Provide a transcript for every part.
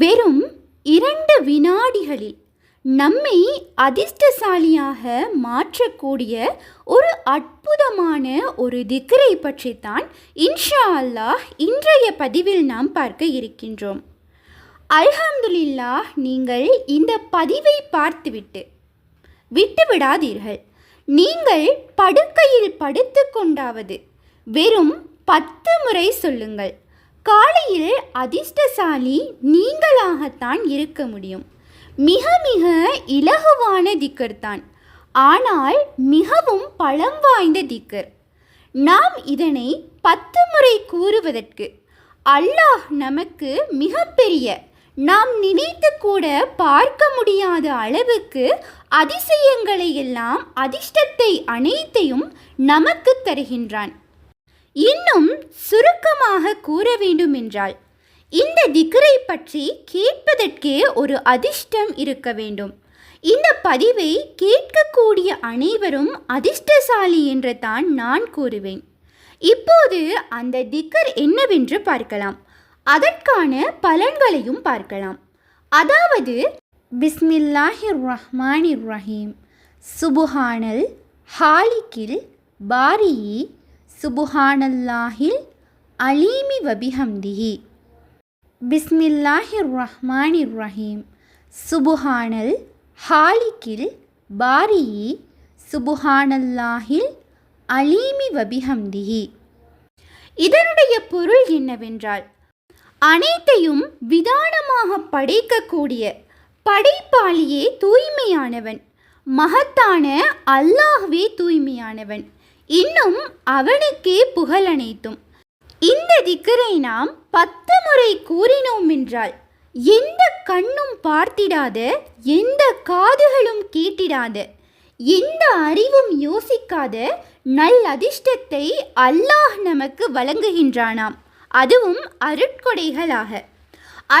வெறும் இரண்டு வினாடிகளில் நம்மை அதிர்ஷ்டசாலியாக மாற்றக்கூடிய ஒரு அற்புதமான ஒரு திக்ரை பற்றித்தான் இன்ஷா அல்லாஹ் இன்றைய பதிவில் நாம் பார்க்க இருக்கின்றோம். அல்ஹம்துலில்லா நீங்கள் இந்த பதிவை பார்த்துவிட்டு விட்டு விடாதீர்கள். நீங்கள் படுக்கையில் படுத்து கொண்டாவது வெறும் பத்து முறை சொல்லுங்கள். காலையில் அதிர்ஷ்டசாலி நீங்களாகத்தான் இருக்க முடியும். மிக மிக இலகுவான திக்கர் தான். ஆனால் மிகவும் பலம் வாய்ந்த திக்கர். நாம் இதனை பத்து முறை கூறுவதற்கு அல்லாஹ் நமக்கு மிகப்பெரிய நாம் நினைத்து கூட பார்க்க முடியாத அளவுக்கு அதிசயங்களை எல்லாம் அதிர்ஷ்டத்தை அனைத்தையும் நமக்கு தருகின்றான். இன்னும் சுருக்கமாக கூற வேண்டுமென்றால் இந்த திக்ரை பற்றி கேட்பதற்கே ஒரு அதிர்ஷ்டம் இருக்க வேண்டும். இந்த பதிவை கேட்கக்கூடிய அனைவரும் அதிர்ஷ்டசாலி என்று தான் நான் கூறுவேன். இப்போது அந்த திக்கர் என்னவென்று பார்க்கலாம். அதற்கான பலன்களையும் பார்க்கலாம். அதாவது பிஸ்மில்லாஹிர் ரஹ்மானிர் ரஹீம் சுபுஹானல் ஹாலிக்கில் பாரியி சுபுஹானல்லாஹில் அலீமி வபிஹம்திஹி பிஸ்மில்லாஹிர் ரஹ்மானிர் ரஹீம் சுபுஹானல் ஹாலிக்கில் பாரியி சுபுஹானல்லாஹில் அலீமி வபிஹம்திஹி இதனுடைய பொருள் என்னவென்றால் அனைத்தையும் விதானமாக படைக்கக்கூடிய படைப்பாளியே தூய்மையானவன் மகத்தான அல்லாஹ்வே தூய்மையானவன் இன்னும் அவனுக்கே புகழ் அனைத்தும். இந்த திக்கரை நாம் பத்து முறை கூறினோம் என்றால் எந்த கண்ணும் பார்த்திடாத எந்த காதுகளும் கேட்டிடாத எந்த அறிவும் யோசிக்காத நல் அதிர்ஷ்டத்தை அல்லாஹ் நமக்கு வழங்குகின்றானாம். அதுவும் அருட்கொடைகளாக.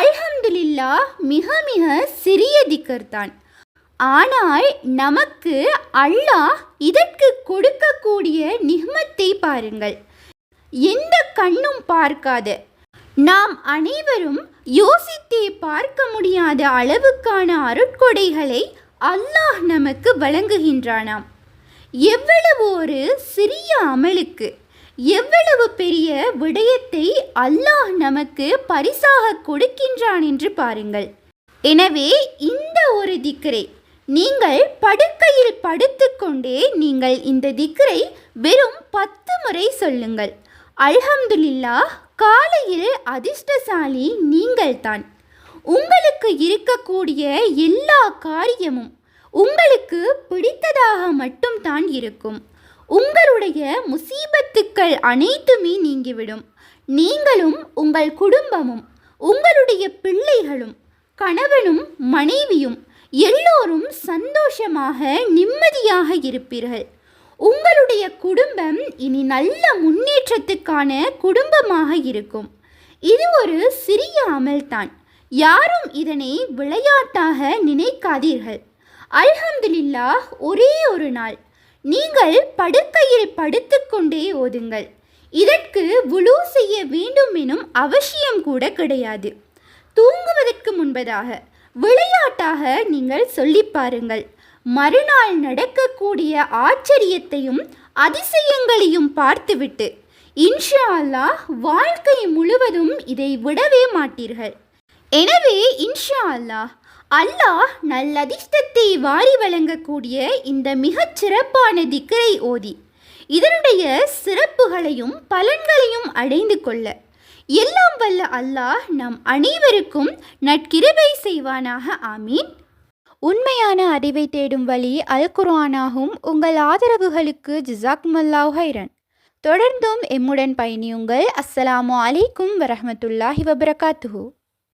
அல்ஹம்துலில்லா மிக மிக சிறிய திக்கர் தான் ஆனால் நமக்கு அல்லாஹ் இதற்கு கொடுக்கக்கூடிய நிகமத்தை பாருங்கள். எந்த கண்ணும் பார்க்காது. நாம் அனைவரும் யோசித்தே பார்க்க முடியாத அளவுக்கான அருட்கொடைகளை அல்லாஹ் நமக்கு வழங்குகின்றானாம். எவ்வளவு ஒரு சிறிய அமலுக்கு எவ்வளவு பெரிய விடயத்தை அல்லாஹ் நமக்கு பரிசாக கொடுக்கின்றான் என்று பாருங்கள். எனவே இந்த ஒரு திக்கரை நீங்கள் படுக்கையில் படுத்துக்கொண்டே நீங்கள் இந்த திக்ரை வெறும் பத்து முறை சொல்லுங்கள். அல்ஹம்துலில்லா காலையில் அதிர்ஷ்டசாலி நீங்கள்தான். உங்களுக்கு இருக்கக்கூடிய எல்லா காரியமும் உங்களுக்கு பிடித்ததாக மட்டும்தான் இருக்கும். உங்களுடைய முசீபத்துக்கள் அனைத்துமே நீங்கிவிடும். நீங்களும் உங்கள் குடும்பமும் உங்களுடைய பிள்ளைகளும் கணவனும் மனைவியும் எல்லோரும் சந்தோஷமாக நிம்மதியாக இருப்பீர்கள். உங்களுடைய குடும்பம் இனி நல்ல முன்னேற்றத்துக்கான குடும்பமாக இருக்கும். இது ஒரு சிறிய அமல்தான். யாரும் இதனை விளையாட்டாக நினைக்காதீர்கள். அல்ஹம்துலில்லா ஒரே ஒரு நாள். நீங்கள் படுக்கையில் படுத்துக்கொண்டே ஓதுங்கள். இதற்கு வுழு செய்ய வேண்டும் எனும் அவசியம் கூட கிடையாது. தூங்குவதற்கு முன்பதாக. விளையாட்டாக நீங்கள் சொல்லி பாருங்கள். மறுநாள் நடக்கக்கூடிய ஆச்சரியத்தையும் அதிசயங்களையும் பார்த்துவிட்டு இன்ஷா அல்லாஹ் வாழ்க்கை முழுவதும் இதை விடவே மாட்டீர்கள். எனவே இன்ஷா அல்லாஹ் அல்லாஹ் நல்லதிர்ஷ்டத்தை வாரி வழங்கக்கூடிய இந்த மிகச் சிறப்பான திக்கரை ஓதி இதனுடைய சிறப்புகளையும் பலன்களையும் அடைந்து கொள்ள. எல்லாம் வல்ல அல்லாஹ் நம் அனைவருக்கும் நட்கிருபை செய்வானாக ஆமீன். உண்மையான அறிவை தேடும் வழி அல் குர்ஆனாகும். உங்கள் ஆதரவுகளுக்கு ஜிசாக்மல்லாஹ் ஹைரன் தொடர்ந்தும் எம்முடன் பயணியுங்கள். அஸ்ஸலாமு அலைக்கும் வரஹ்மத்துல்லாஹி வபரகாத்துஹு.